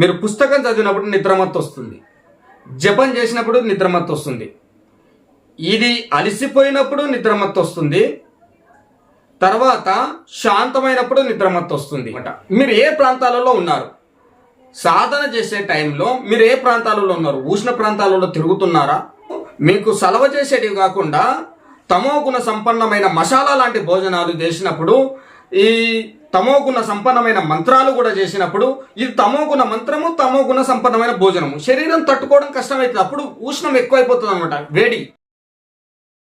మీరు పుస్తకం చదివినప్పుడు నిద్రమత్తు వస్తుంది. జపం చేసినప్పుడు నిద్రమత్తు వస్తుంది. ఇది అలసిపోయినప్పుడు నిద్రమత్తు వస్తుంది. తర్వాత శాంతమైనప్పుడు నిద్రమత్తు వస్తుంది. మీరు ఏ ప్రాంతాలలో ఉన్నారు? సాధన చేసే టైంలో మీరు ఏ ప్రాంతాలలో ఉన్నారు? ఉష్ణ ప్రాంతాలలో తిరుగుతున్నారా? మీకు సలవ చేసేటివి కాకుండా తమో గుణ సంపన్నమైన మసాలా లాంటి భోజనాలు చేసినప్పుడు ఈ తమోగుణ సంపన్నమైన మంత్రాలు కూడా చేసినప్పుడు ఇది తమోగుణ మంత్రము తమోగుణ సంపన్నమైన భోజనము. శరీరం తట్టుకోవడం కష్టమవుతుంది అప్పుడు ఉష్ణం ఎక్కువైపోతుంది అనమాట వేడి.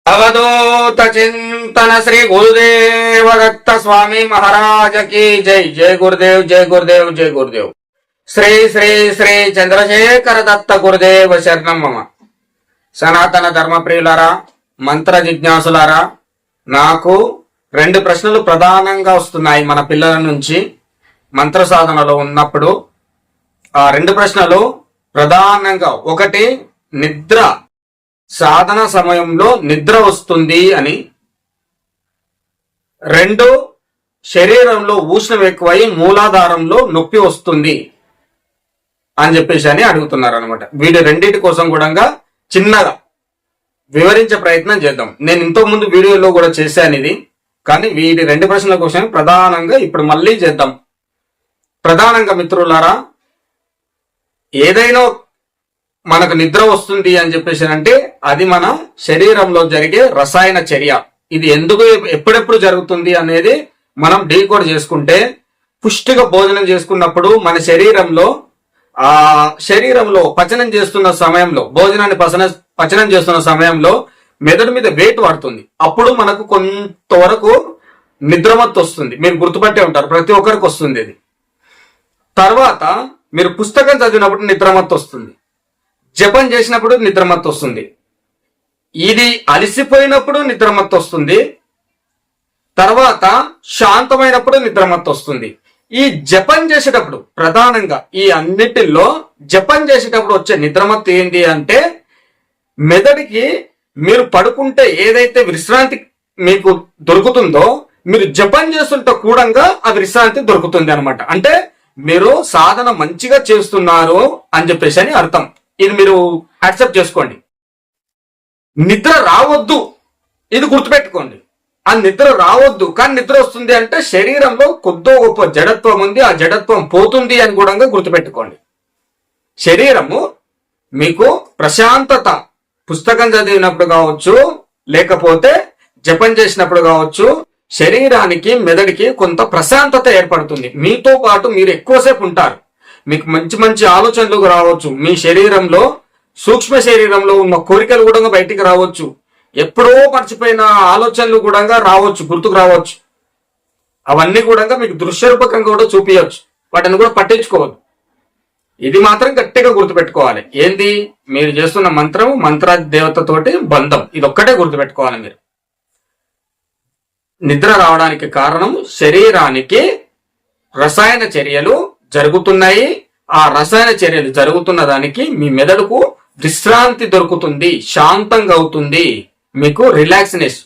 అవధూత చింతన శ్రీ గురుదేవ దత్త స్వామి మహారాజకి జై. జై గురుదేవ్ జై గురుదేవ్ జై గురుదేవ్. శ్రీ శ్రీ శ్రీ చంద్రశేఖర దత్త గురుదేవ శరణం మమ. సనాతన ధర్మప్రియులారా మంత్ర జిజ్ఞాసులారా నాకు రెండు ప్రశ్నలు ప్రధానంగా వస్తున్నాయి మన పిల్లల నుంచి మంత్ర సాధనలో ఉన్నప్పుడు. ఆ రెండు ప్రశ్నలు ప్రధానంగా ఒకటి నిద్ర. సాధన సమయంలో నిద్ర వస్తుంది అని. రెండు శరీరంలో ఉష్ణం ఎక్కువై మూలాధారంలో నొప్పి వస్తుంది అని చెప్పేసి అని అడుగుతున్నారు అనమాట వీటి రెండింటి కోసం కూడా చిన్నగా వివరించే ప్రయత్నం చేద్దాం. నేను ఇంతకు ముందు వీడియోలో కూడా చేశాను ఇది. కానీ వీటి రెండు ప్రశ్నల కోసం ప్రధానంగా ఇప్పుడు మళ్ళీ చేద్దాం. ప్రధానంగా మిత్రులారా ఏదైనా మనకు నిద్ర వస్తుంది అని చెప్పేసి అంటే అది మన శరీరంలో జరిగే రసాయన చర్య. ఇది ఎందుకు ఎప్పుడెప్పుడు జరుగుతుంది అనేది మనం డీకోడ్ చేసుకుంటే పుష్టిగా భోజనం చేసుకున్నప్పుడు మన శరీరంలో ఆ శరీరంలో పచనం చేస్తున్న సమయంలో భోజనాన్ని పచన పచనం చేస్తున్న సమయంలో మెదడు మీద వెయిట్ పడుతుంది అప్పుడు మనకు కొంతవరకు నిద్రమత్తు వస్తుంది. మీరు గుర్తుపట్టే ఉంటారు. ప్రతి ఒక్కరికి వస్తుంది ఇది. తర్వాత మీరు పుస్తకం చదివినప్పుడు నిద్రమత్తు వస్తుంది. జపం చేసినప్పుడు నిద్రమత్తు వస్తుంది. ఇది అలసిపోయినప్పుడు నిద్రమత్తు వస్తుంది. తర్వాత శాంతమైనప్పుడు నిద్రమత్తు వస్తుంది. ఈ జపం చేసేటప్పుడు ప్రధానంగా ఈ అన్నిటిల్లో జపం చేసేటప్పుడు వచ్చే నిద్రమత్తు ఏంటి అంటే మెదడికి మీరు పడుకుంటే ఏదైతే విశ్రాంతి మీకు దొరుకుతుందో మీరు జపం చేస్తుంటే కూడంగా ఆ విశ్రాంతి దొరుకుతుంది అనమాట అంటే మీరు సాధన మంచిగా చేస్తున్నారు అని చెప్పేసి అని అర్థం. ఇది మీరు యాక్సెప్ట్ చేసుకోండి. నిద్ర రావద్దు. ఇది గుర్తుపెట్టుకోండి. ఆ నిద్ర రావద్దు. కానీ నిద్ర వస్తుంది అంటే శరీరంలో కొద్దో గొప్ప జడత్వం ఉంది. ఆ జడత్వం పోతుంది అని కూడా గుర్తుపెట్టుకోండి. శరీరము మీకు ప్రశాంతత పుస్తకం చదివినప్పుడు కావచ్చు లేకపోతే జపం చేసినప్పుడు కావచ్చు శరీరానికి మెదడికి కొంత ప్రశాంతత ఏర్పడుతుంది. మీతో పాటు మీరు ఎక్కువసేపు ఉంటారు. మీకు మంచి మంచి ఆలోచనలు రావచ్చు. మీ శరీరంలో సూక్ష్మ శరీరంలో ఉన్న కోరికలు కూడా బయటికి రావచ్చు. ఎప్పుడో మర్చిపోయిన ఆలోచనలు కూడా రావచ్చు గుర్తుకు రావచ్చు. అవన్నీ కూడా మీకు దృశ్యరూపకంగా కూడా చూపించవచ్చు వాటిని కూడా పట్టించుకోవద్దు. ఇది మాత్రం గట్టిగా గుర్తుపెట్టుకోవాలి. ఏంది? మీరు చేస్తున్న మంత్రం మంత్ర దేవతతోటి బంధం. ఇది ఒక్కటే గుర్తుపెట్టుకోవాలి మీరు. నిద్ర రావడానికి కారణం శరీరానికి రసాయన చర్యలు జరుగుతున్నాయి. ఆ రసాయన చర్యలు జరుగుతున్న దానికి మీ మెదడుకు విశ్రాంతి దొరుకుతుంది. శాంతంగా అవుతుంది. మీకు రిలాక్స్నెస్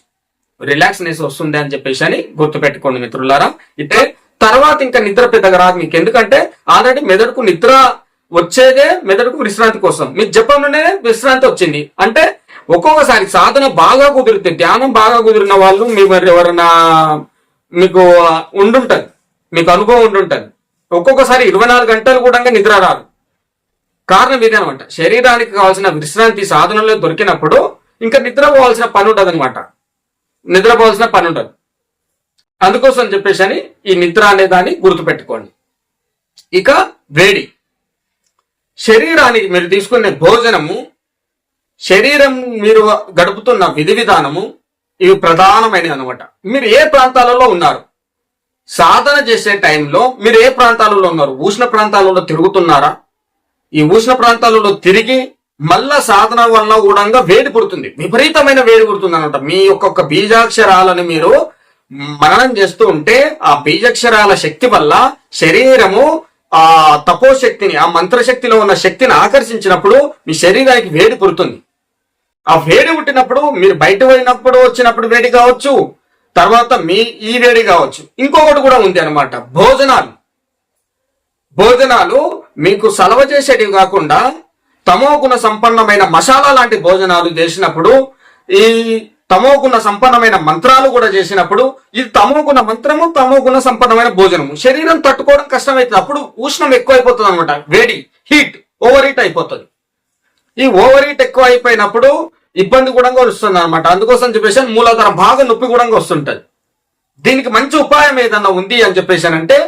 రిలాక్స్నెస్ వస్తుంది అని చెప్పేసి అని గుర్తుపెట్టుకోండి మిత్రులారా. అయితే తర్వాత ఇంకా నిద్ర పెద్దగా రాదు మీకు ఎందుకంటే ఆల్రెడీ మెదడుకు నిద్ర వచ్చేదే మెదడుకు విశ్రాంతి కోసం. మీకు జపం నుండే విశ్రాంతి వచ్చింది. అంటే ఒక్కొక్కసారి సాధన బాగా కుదిరితే ధ్యానం బాగా కుదిరిన వాళ్ళు మీ మరి ఎవరైనా మీకు ఉండుంటది. మీకు అనుభవం ఉండుంటది. ఒక్కొక్కసారి ఇరవై నాలుగు గంటలు కూడా నిద్ర రాదు. కారణం ఇదేనమాట. శరీరానికి కావాల్సిన విశ్రాంతి సాధనలో దొరికినప్పుడు ఇంకా నిద్రపోవాల్సిన పని ఉండదు అనమాట నిద్రపోవాల్సిన పని ఉండదు. అందుకోసం చెప్పేసి అని ఈ నిద్ర అనే దాన్ని గుర్తుపెట్టుకోండి. ఇక వేడి. శరీరానికి మీరు తీసుకునే భోజనము శరీరం మీరు గడుపుతున్న విధి విధానము ఇవి ప్రధానమైనవి అనమాట మీరు ఏ ప్రాంతాలలో ఉన్నారు? సాధన చేసే టైంలో మీరు ఏ ప్రాంతాలలో ఉన్నారు? ఉష్ణ ప్రాంతాలలో తిరుగుతున్నారా? ఈ ఉష్ణ ప్రాంతాలలో తిరిగి మళ్ళా సాధన వల్ల కూడా వేడి పుడుతుంది. విపరీతమైన వేడి పుడుతుంది అనమాట మీ ఒక్కొక్క బీజాక్షరాలను మీరు మననం చేస్తూ ఉంటే ఆ బీజాక్షరాల శక్తి వల్ల శరీరము ఆ తపోశక్తిని ఆ మంత్రశక్తిలో ఉన్న శక్తిని ఆకర్షించినప్పుడు మీ శరీరానికి వేడి పుడుతుంది ఆ వేడి పుట్టినప్పుడు మీరు బయట పోయినప్పుడు వచ్చినప్పుడు వేడి కావచ్చు తర్వాత మీ ఈ వేడి కావచ్చు. ఇంకొకటి కూడా ఉంది అనమాట భోజనాలు. భోజనాలు మీకు సలవ చేసేటివి కాకుండా తమో గుణ సంపన్నమైన మసాలా లాంటి భోజనాలు చేసినప్పుడు ఈ తమోగుణ సంపన్నమైన మంత్రాలు కూడా చేసినప్పుడు ఇది తమోగుణ మంత్రము తమోగుణ సంపన్నమైన భోజనము. శరీరం తట్టుకోవడం కష్టమవుతుంది అప్పుడు ఉష్ణం ఎక్కువైపోతుంది అనమాట వేడి హీట్ ఓవర్ హీట్ అయిపోతుంది. ఈ ఓవర్ హీట్ ఎక్కువ అయిపోయినప్పుడు ఇబ్బంది కూడా వస్తుంది అనమాట అందుకోసం చెప్పేసి మూలాధారం బాగా నొప్పి కూడా వస్తుంటది. దీనికి మంచి ఉపాయం ఏదన్నా ఉంది అని చెప్పేసానంటే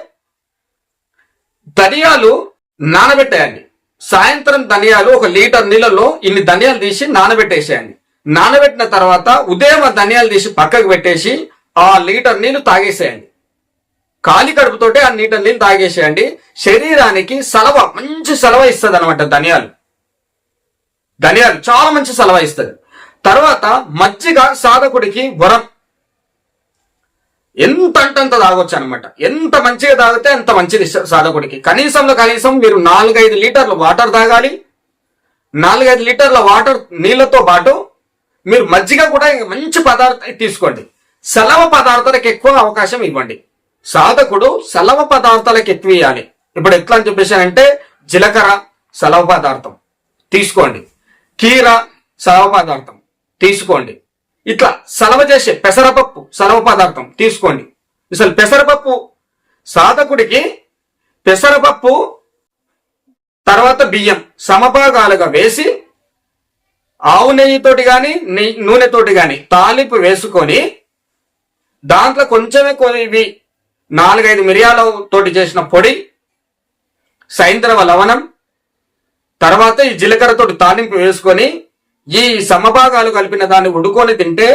ధనియాలు నానబెట్టేయండి. సాయంత్రం ధనియాలు ఒక లీటర్ నీళ్ళలో ఇన్ని ధనియాలు తీసి నానబెట్టేసేయండి. నానబెట్టిన తర్వాత ఉదయం ఆ ధనియాలు తీసి పక్కకు పెట్టేసి ఆ లీటర్ నీళ్ళు తాగేసేయండి. ఖాళీ కడుపుతోటే ఆ లీటర్ నీళ్ళు తాగేసేయండి. శరీరానికి సలవ మంచి సలవ ఇస్తుంది అనమాట ధనియాలు. ధనియాలు చాలా మంచి సలవ ఇస్తుంది. తర్వాత మజ్జిగ సాధకుడికి వరం. ఎంత అంటే అంత తాగొచ్చు అనమాట ఎంత మంచిగా తాగితే అంత మంచిది సాధకుడికి. కనీసంలో కనీసం మీరు నాలుగైదు లీటర్లు వాటర్ తాగాలి. నాలుగైదు లీటర్ల వాటర్ నీళ్ళతో పాటు మీరు మజ్జిగ కూడా మంచి పదార్థం తీసుకోండి. సెలవ పదార్థాలకు ఎక్కువ అవకాశం ఇవ్వండి. సాధకుడు సలవ పదార్థాలకు ఎక్కువ ఇవ్వాలి ఇప్పుడు ఎట్లా అని చెప్పేసి అంటే జీలకర్ర సలవ పదార్థం తీసుకోండి. కీర సలవ పదార్థం తీసుకోండి. ఇట్లా సలవ చేసే పెసరపప్పు సలవ పదార్థం తీసుకోండి. అసలు పెసరపప్పు సాధకుడికి పెసరపప్పు తర్వాత బియ్యం సమభాగాలుగా వేసి ఆవు నెయ్యితోటి కానీ నెయ్యి నూనెతోటి కానీ తాలింపు వేసుకొని దాంట్లో కొంచెమే కొన్ని నాలుగైదు మిరియాల తోటి చేసిన పొడి సైంద్రవ లవణం తర్వాత ఈ జీలకర్రతోటి తాలింపు వేసుకొని ఈ సమభాగాలు కలిపిన దాన్ని ఉడుకొని తింటే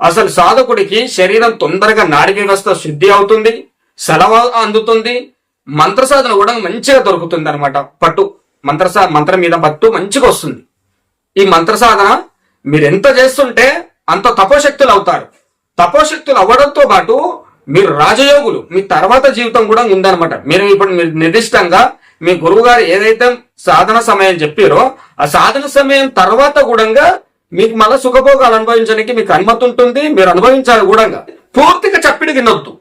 అసలు సాధకుడికి శరీరం తొందరగా నాడి వ్యవస్థ శుద్ధి అవుతుంది సెలవు అందుతుంది మంత్ర సాధన కూడా మంచిగా దొరుకుతుంది అనమాట పట్టు మంత్ర సా- మంత్రం మీద పట్టు మంచిగా వస్తుంది. ఈ మంత్ర సాధన మీరు ఎంత చేస్తుంటే అంత తపోశక్తులు అవుతారు. తపోశక్తులు అవ్వడంతో పాటు మీరు రాజయోగులు మీ తర్వాత జీవితం కూడా ఉందనమాట మీరు ఇప్పుడు మీరు నిర్దిష్టంగా మీ గురువు గారు ఏదైతే సాధన సమయం చెప్పారో ఆ సాధన సమయం తర్వాత కూడా మీకు మళ్ళీ సుఖభోగాలు అనుభవించడానికి మీకు అనుమతి ఉంటుంది మీరు అనుభవించాలి కూడా పూర్తిగా చప్పిడి తినొద్దు.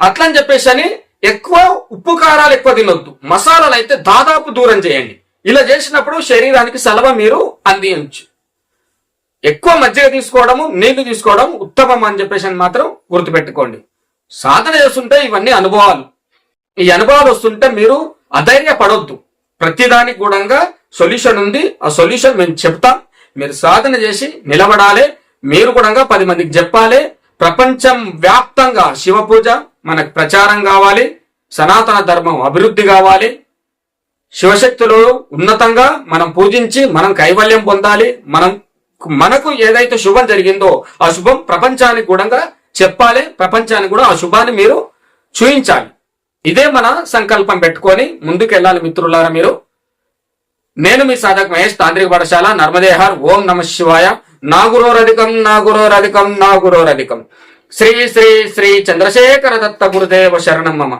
అట్లా అని చెప్పేసి అని ఎక్కువ ఉప్పు కారాలు ఎక్కువ తినొద్దు. మసాలాలు అయితే దాదాపు దూరం చేయండి. ఇలా చేసినప్పుడు శరీరానికి సలవ మీరు అందించు. ఎక్కువ మజ్జిగ తీసుకోవడము నీళ్ళు తీసుకోవడం ఉత్తమం అని చెప్పేసి అని మాత్రం గుర్తుపెట్టుకోండి. సాధన చేస్తుంటే ఇవన్నీ అనుభవాలు. ఈ అనుభవాలు వస్తుంటే మీరు అధైర్య పడొద్దు ప్రతిదానికి కూడా సొల్యూషన్ ఉంది. ఆ సొల్యూషన్ మేము చెప్తాం. మీరు సాధన చేసి నిలబడాలి. మీరు కూడా పది మందికి చెప్పాలి. ప్రపంచం వ్యాప్తంగా శివ పూజ మనకు ప్రచారం కావాలి. సనాతన ధర్మం అభివృద్ధి కావాలి. శివశక్తులు ఉన్నతంగా మనం పూజించి మనం కైవల్యం పొందాలి. మనం మనకు ఏదైతే శుభం జరిగిందో ఆ శుభం ప్రపంచానికి కూడా చెప్పాలి. ప్రపంచానికి కూడా ఆ శుభాన్ని మీరు చూయించాలి. ఇదే మన సంకల్పం పెట్టుకొని ముందుకు వెళ్ళాలి మిత్రులారా మీరు. నేను మీ సాధక్ మహేష్ తాంత్రిక పాఠశాల నర్మదేహార్. ఓం నమ శివాయ. నా నాగురోరధికం నాగురోరధికం. శ్రీ శ్రీ శ్రీ చంద్రశేఖర దత్త గురుదేవ శరణం మమ.